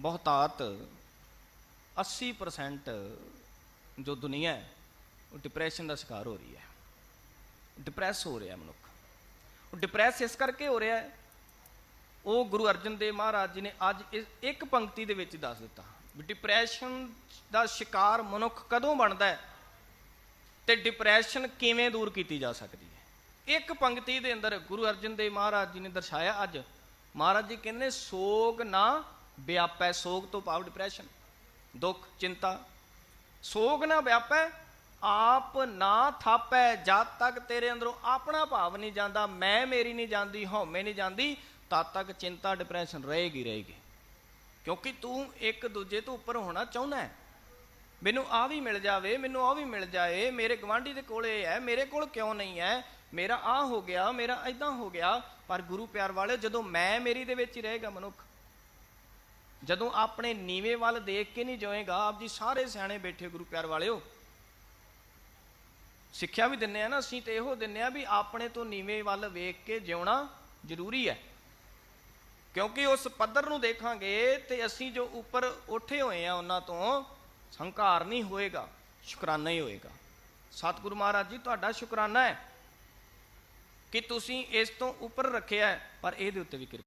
ਬਹੁਤਾਤ 80% ਜੋ ਦੁਨੀਆ ਹੈ, ਉਹ ਡਿਪਰੈਸ਼ਨ ਦਾ ਸ਼ਿਕਾਰ ਹੋ ਰਹੀ ਹੈ। ਡਿਪਰੈਸ ਹੋ ਰਿਹਾ ਮਨੁੱਖ। ਉਹ ਡਿਪਰੈਸ ਇਸ ਕਰਕੇ ਹੋ ਰਿਹਾ ਹੈ, ਉਹ ਗੁਰੂ ਅਰਜਨ ਦੇਵ ਮਹਾਰਾਜ ਜੀ ਨੇ ਅੱਜ ਇਸ ਇੱਕ ਪੰਕਤੀ ਦੇ ਵਿੱਚ ਦੱਸ ਦਿੱਤਾ ਵੀ ਡਿਪਰੈਸ਼ਨ ਦਾ ਸ਼ਿਕਾਰ ਮਨੁੱਖ ਕਦੋਂ ਬਣਦਾ ਹੈ ਤੇ ਡਿਪਰੈਸ਼ਨ ਕਿਵੇਂ ਦੂਰ ਕੀਤੀ ਜਾ ਸਕਦੀ ਹੈ। ਇੱਕ ਪੰਕਤੀ ਦੇ ਅੰਦਰ ਗੁਰੂ ਅਰਜਨ ਦੇਵ ਮਹਾਰਾਜ ਜੀ ਨੇ ਦਰਸਾਇਆ ਅੱਜ। ਮਹਾਰਾਜ ਜੀ ਕਹਿੰਦੇ, ਸੋਗ ਨਾ ਵਿਆਪੈ ਸੋਗ ਤੋਂ ਭਾਵ ਡਿਪਰੈਸ਼ਨ ਦੁੱਖ, ਚਿੰਤਾ। ਸੋਗ ਨਾ ਵਿਆਪੈ, ਆਪ ਨਾ ਥਾਪੈ, ਜਦ ਤੱਕ ਤੇਰੇ ਅੰਦਰੋਂ ਆਪਣਾ ਭਾਵ ਨਹੀਂ ਜਾਂਦਾ, ਮੈਂ ਮੇਰੀ ਨਹੀਂ ਜਾਂਦੀ, ਹਉਮੈ ਨਹੀਂ ਜਾਂਦੀ, ਤਦ ਤੱਕ ਚਿੰਤਾ ਡਿਪਰੈਸ਼ਨ ਰਹੇਗੀ ਰਹੇਗੀ। ਕਿਉਂਕਿ ਤੂੰ ਇੱਕ ਦੂਜੇ ਤੋਂ ਉੱਪਰ ਹੋਣਾ ਚਾਹੁੰਦਾ ਹੈ। ਮੈਨੂੰ ਆ ਵੀ ਮਿਲ ਜਾਵੇ, ਮੈਨੂੰ ਆ ਵੀ ਮਿਲ ਜਾਏ, ਮੇਰੇ ਗਵਾਂਢੀ ਦੇ ਕੋਲ ਇਹ ਹੈ, ਮੇਰੇ ਕੋਲ ਕਿਉਂ ਨਹੀਂ ਹੈ? ਮੇਰਾ ਆ ਹੋ ਗਿਆ, ਮੇਰਾ ਐਦਾਂ ਹੋ ਗਿਆ। ਪਰ ਗੁਰੂ ਪਿਆਰ ਵਾਲੇ ਜਦੋਂ ਮੈਂ ਮੇਰੀ ਦੇ ਵਿੱਚ ਹੀ ਰਹੇਗਾ ਮਨੁੱਖ ਜਦੋਂ ਆਪਣੇ ਨੀਵੇਂ ਵੱਲ ਦੇਖ ਕੇ ਨਹੀਂ ਜਾਏਗਾ, ਆਪ ਜੀ ਸਾਰੇ ਸਿਆਣੇ ਬੈਠੇ ਗੁਰੂ ਪਿਆਰ ਵਾਲਿਓ। ਸਿੱਖਿਆ ਵੀ ਦਿੰਨੇ ਆ ਨਾ, ਅਸੀਂ ਤੇ ਇਹੋ ਦਿੰਨੇ ਆ ਵੀ ਆਪਣੇ ਤੋਂ ਨੀਵੇਂ ਵੱਲ ਵੇਖ ਕੇ ਜਿਉਣਾ ਜ਼ਰੂਰੀ ਹੈ। ਕਿਉਂਕਿ ਉਸ ਪੱਧਰ ਨੂੰ ਦੇਖਾਂਗੇ ਤੇ ਅਸੀਂ ਜੋ ਉੱਪਰ ਉੱਠੇ ਹੋਏ ਆ, ਉਹਨਾਂ ਤੋਂ ਹੰਕਾਰ ਨਹੀਂ ਹੋਏਗਾ, ਸ਼ੁਕਰਾਨਾ ਹੀ ਹੋਏਗਾ। ਸਤਿਗੁਰੂ ਮਹਾਰਾਜ ਜੀ, ਤੁਹਾਡਾ ਸ਼ੁਕਰਾਨਾ ਹੈ ਕਿ ਤੁਸੀਂ ਇਸ ਤੋਂ ਉੱਪਰ ਰੱਖਿਆ ਪਰ ਇਹਦੇ ਉੱਤੇ ਵੀ ਕਿਰਪਾ